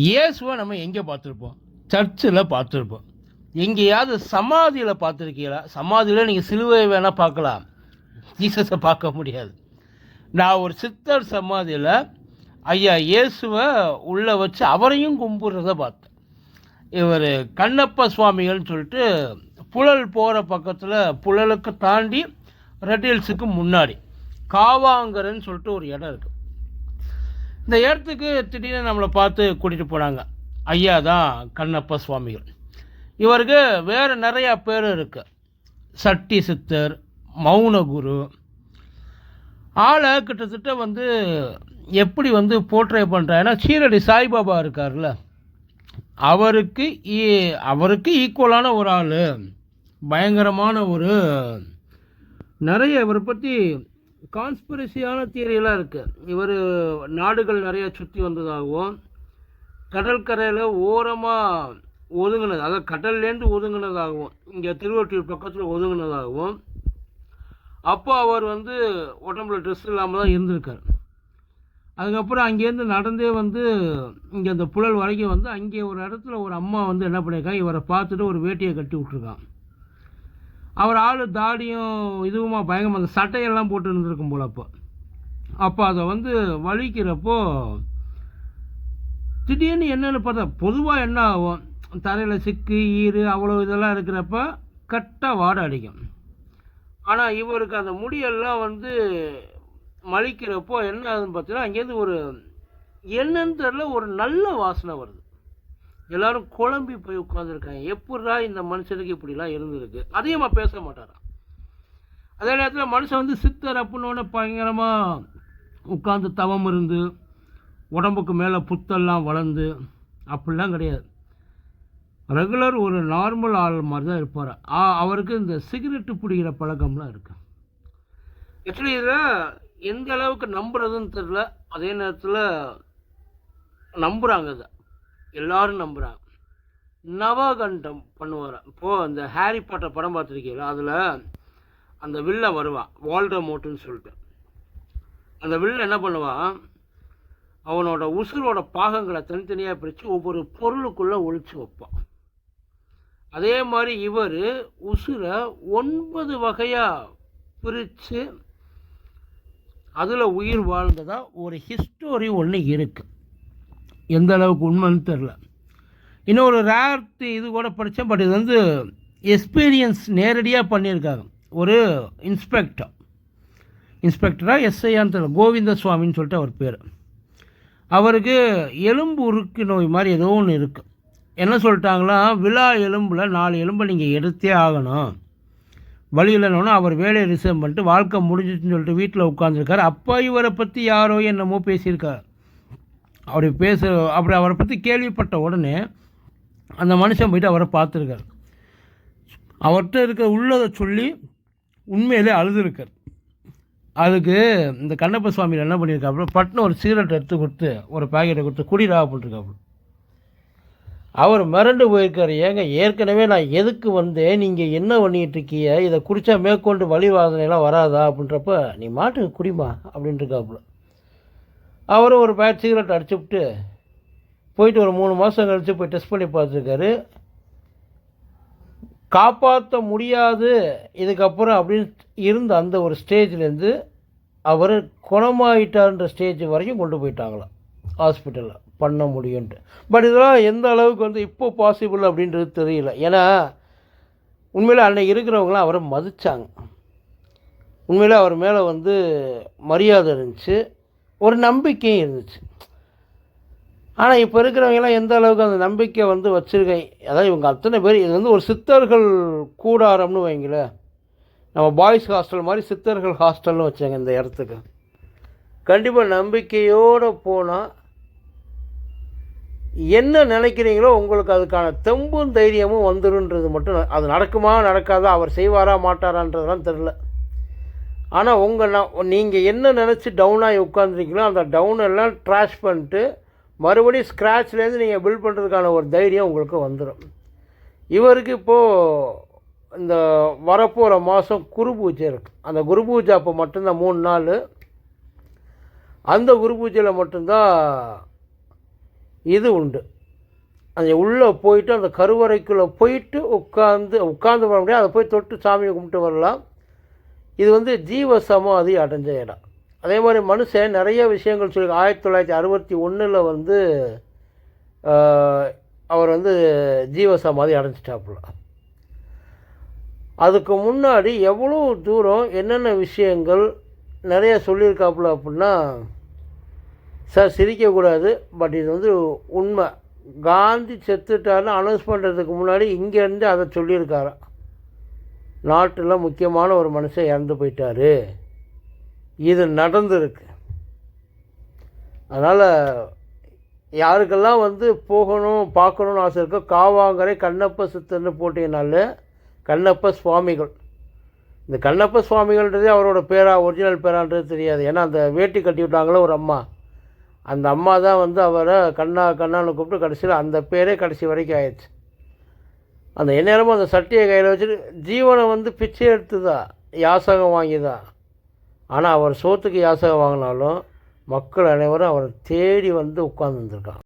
இயேசுவை நம்ம எங்கே பார்த்துருப்போம்? சர்ச்சில் பார்த்துருப்போம். எங்கேயாவது சமாதியில் பார்த்துருக்கீங்களா? சமாதியில் நீங்கள் சிலுவையை வேணால் பார்க்கலாம். ஜீசஸை பார்க்க முடியாது. நான் ஒரு சித்தர் சமாதியில் ஐயா இயேசுவை உள்ளே வச்சு அவரையும் கும்பிட்றத பார்த்தேன். இவர் கண்ணப்ப சுவாமிகள்னு சொல்லிட்டு புழல் போகிற பக்கத்தில் புழலுக்கு தாண்டி ரெட் ஹில்ஸுக்கு முன்னாடி காவாங்கரன்னு சொல்லிட்டு ஒரு இடம் இருக்குது இந்த இடத்துக்கு திடீர்னு நம்மளை பார்த்து கூட்டிகிட்டு போனாங்க. ஐயா தான் கண்ணப்ப சுவாமிகள். இவருக்கு வேறு நிறையா பேர் இருக்குது சட்டி சித்தர் மௌனகுரு ஆளை கிட்டத்தட்ட வந்து எப்படி வந்து போர்ட்ரே பண்ணுறாங்கன்னா சீரடி சாய்பாபா இருக்கார்ல. அவருக்கு ஈ- அவருக்கு ஈக்குவலான ஒரு ஆள். பயங்கரமான ஒரு நிறைய இவரை பற்றி கான்ஸ்பிரசியான தியரியெல்லாம் இருக்குது இவர் நாடுகள் நிறைய சுற்றி வந்ததாகவும் கடற்கரையில் ஓரமாக ஒதுங்கினது அதாவது கடல்லேருந்து ஒதுங்கினதாகவும் இங்கே திருவொற்றியூர் பக்கத்தில் ஒதுங்கினதாகவும் அப்போ அவர் வந்து உடம்புல ட்ரெஸ் இல்லாமல் தான் இருந்திருக்கார். அதுக்கப்புறம் அங்கேருந்து நடந்தே வந்து இங்கே அந்த புழல் வரைக்கும் வந்து அங்கே ஒரு இடத்துல ஒரு அம்மா வந்து என்ன பண்ணியிருக்காங்க இவரை பார்த்துட்டு ஒரு வேட்டியை கட்டி விட்ருக்கான் அவர் ஆள் தாடியும் இதுவுமா பயங்கரமாக அந்த சட்டையெல்லாம் போட்டு இருந்திருக்கும் போல அப்போ. அப்போ அதை வந்து வலிக்கிறப்போ திடீர்னு என்னென்னு பார்த்தா பொதுவாக என்ன ஆகும்? தரையில் சிக்கு ஈறு அவ்வளோ இதெல்லாம் இருக்கிறப்ப கட்டாக வாடை அடிக்கும். ஆனால் இவருக்கு அந்த முடியெல்லாம் வந்து மலிக்கிறப்போ என்ன ஆகுதுன்னு பார்த்தீங்கன்னா அங்கேருந்து ஒரு என்னன்னு தெரில ஒரு நல்ல வாசனை வருது. எல்லாரும் குழம்பி போய் உட்காந்துருக்காங்க எப்படிடா இந்த மனுஷனுக்கு இப்படிலாம் இருந்திருக்கு? அதிகமாக பேச மாட்டாராம் அதே நேரத்தில் மனுஷன் வந்து சித்தர் அப்படின்னு பயங்கரமாக உட்காந்து தவம் இருந்து உடம்புக்கு மேலே புத்தெல்லாம் வளர்ந்து அப்படிலாம் கிடையாது. ரெகுலர் ஒரு நார்மல் ஆள் மாதிரி தான் இருப்பார் அவருக்கு இந்த சிகரெட்டு பிடிக்கிற பழக்கம்லாம் இருக்கு. ஆக்சுவலி இதில் எந்த அளவுக்கு நம்புறதுன்னு தெரில அதே நேரத்தில் நம்புகிறாங்க இதை. எல்லாரும் நம்புகிறாங்க நவகண்டம் பண்ணுவார்? இப்போது அந்த ஹாரி பாட்டர் படம் பார்த்துருக்கீங்களா? அதில் அந்த வில்ல வருவான் வால்டமோட்டுன்னு சொல்லிட்டு. அந்த வில்ல என்ன பண்ணுவான் அவனோட உசுரோட பாகங்களை தனித்தனியாக பிரித்து ஒவ்வொரு பொருளுக்குள்ளே ஒழிச்சு வைப்பான் அதே மாதிரி இவர் உசுரை ஒன்பது வகையாக பிரித்து அதில் உயிர் வாழ்ந்ததாக ஒரு ஹிஸ்டோரி ஒன்று இருக்குது எந்த அளவுக்கு உண்மைன்னு தெரில இன்னொரு ரேர்த்து இது கூட படித்தேன் பட் இது வந்து எக்ஸ்பீரியன்ஸ் நேரடியாக பண்ணியிருக்காங்க. ஒரு இன்ஸ்பெக்டர் இன்ஸ்பெக்டராக எஸ்ஐயான்னு தெரியல கோவிந்த சுவாமின்னு சொல்லிட்டு அவர் பேர். அவருக்கு எலும்பு உருக்கு நோய் மாதிரி ஏதோ ஒன்று இருக்குது என்ன சொல்லிட்டாங்களா விழா எலும்பில் நாலு எலும்பை நீங்கள் எடுத்தே ஆகணும். வழி இல்லைன்னு அவர் வேலையை ரிசர்வ் பண்ணிட்டு வாழ்க்கை முடிஞ்சிச்சுன்னு சொல்லிட்டு வீட்டில் உட்காந்துருக்கார் அப்போ இவரை பற்றி யாரோ என்னமோ பேசியிருக்கார். அப்படி பேச அப்படி அவரை பற்றி கேள்விப்பட்ட உடனே அந்த மனுஷன் போயிட்டு அவரை பார்த்துருக்கார். அவர்கிட்ட இருக்க உள்ளதை சொல்லி உண்மையிலே அழுதுருக்கார். அதுக்கு இந்த கண்ணப்ப சுவாமியில் என்ன பண்ணியிருக்காப்புல பட்டினம் ஒரு சிகரெட் எடுத்து கொடுத்து ஒரு பாக்கெட்டை கொடுத்து குடிடா போட்டிருக்காப்புல. அவர் மிரண்டு போயிருக்கார். ஏங்க ஏற்கனவே நான் எதுக்கு வந்தேன்? நீங்கள் என்ன பண்ணிகிட்டு இருக்கீங்க? இதை குடித்தா மேற்கொண்டு வழி வராதா? அப்படின்றப்ப நீ மாட்டுக்கு குடிமா அப்படின்ட்டுருக்காப்புல அவரும் ஒரு பேக் சிகரெட் அடிச்சுவிட்டு போயிட்டு ஒரு மூணு மாதம் கழித்து போய் டெஸ்ட் பண்ணி பார்த்துருக்காரு. காப்பாற்ற முடியாது இதுக்கப்புறம் அப்படின்னு இருந்த அந்த ஒரு ஸ்டேஜ்லேருந்து அவர் குணமாயிட்டார்ன்ற ஸ்டேஜ் வரைக்கும் கொண்டு போயிட்டாங்களாம். ஹாஸ்பிட்டலில் பண்ண முடியும்ன்ட்டு. பட் இதெல்லாம் எந்த அளவுக்கு வந்து இப்போ பாசிபிள் அப்படின்றது தெரியல. ஏன்னா உண்மையில் அன்னைக்கு இருக்கிறவங்களாம் அவரை மதித்தாங்க உண்மையில் அவர் மேலே வந்து மரியாதை இருந்துச்சு. ஒரு நம்பிக்கையும் இருந்துச்சு. ஆனால் இப்போ இருக்கிறவங்கலாம் எந்த அளவுக்கு அந்த நம்பிக்கை வந்து வச்சுருக்கேன் அதாவது இவங்க அத்தனை பேர் இது வந்து ஒரு சித்தர்கள் கூடாரம்னு வைங்களேன். நம்ம பாய்ஸ் ஹாஸ்டல் மாதிரி சித்தர்கள் ஹாஸ்டல்னு வச்சாங்க இந்த இடத்துக்கு. கண்டிப்பாக நம்பிக்கையோடு போனால் என்ன நினைக்கிறீங்களோ உங்களுக்கு அதுக்கான தெம்பும் தைரியமும் வந்துருன்றது மட்டும் அது நடக்குமா நடக்காதா அவர் செய்வாரா மாட்டாரான்றதெல்லாம் தெரில ஆனால் உங்கள் நான் நீங்கள் என்ன நினச்சி டவுனாகி உட்காந்துருக்கீங்களோ அந்த டவுன் எல்லாம் ட்ராஷ் பண்ணிட்டு மறுபடியும் ஸ்க்ராட்ச்லேருந்து நீங்கள் பில்ட் பண்ணுறதுக்கான ஒரு தைரியம் உங்களுக்கு வந்துடும் இவருக்கு இப்போது இந்த வரப்போகிற மாதம் குரு பூஜை இருக்குது அந்த குரு பூஜை அப்போ மட்டும்தான் மூணு நாள். அந்த குரு பூஜையில் மட்டும்தான் இது உண்டு. அந்த உள்ளே போயிட்டு அந்த கருவறைக்குள்ளே போயிட்டு உட்காந்து உட்காந்து வர முடியாது. அதை போய் தொட்டு சாமியை கும்பிட்டு வரலாம். இது வந்து ஜீவ சமாதி அடைஞ்ச இடம். அதே மாதிரி மனுஷன் நிறைய விஷயங்கள் சொல்லி ஆயிரத்தி தொள்ளாயிரத்தி அறுபத்தி ஒன்றில் வந்து அவர் வந்து ஜீவ சமாதி அடைஞ்சிட்டாப்புல. அதுக்கு முன்னாடி எவ்வளோ தூரம் என்னென்ன விஷயங்கள் நிறைய சொல்லியிருக்காப்புல அப்படின்னா சார் சிரிக்கக்கூடாது பட் இது வந்து உண்மை. காந்தி செத்துட்டாருன்னு அனௌன்ஸ் பண்ணுறதுக்கு முன்னாடி இங்கேருந்து அதை சொல்லியிருக்காராம். நாட்டில் முக்கியமான ஒரு மனுஷன் இறந்து போயிட்டார். இது நடந்திருக்கு. அதனால் யாருக்கெல்லாம் வந்து போகணும் பார்க்கணுன்னு ஆசை இருக்கோ காவாங்கரை கண்ணப்ப சித்தர்னு போட்டிங்கனால கண்ணப்ப சுவாமிகள். இந்த கண்ணப்ப சுவாமிகள்ன்றதே அவரோட பேரா ஒரிஜினல் பேரான்றது தெரியாது. ஏன்னா அந்த வேட்டி கட்டி விட்டாங்களே ஒரு அம்மா. அந்த அம்மா தான் வந்து அவரை கண்ணா கண்ணான்னு கூப்பிட்டு கடைசியில் அந்த பேரே கடைசி வரைக்கும் ஆயிடுச்சு. அந்த எந்நேரமும் அந்த சட்டியை கையில் வச்சுட்டு ஜீவனை வந்து பிச்சை எடுத்து தான் யாசகம் வாங்கி தான் ஆனால் அவர் சோத்துக்கு யாசகம் வாங்கினாலும் மக்கள் அனைவரும் அவரை தேடி வந்து உட்கார்ந்துருந்துருக்காங்க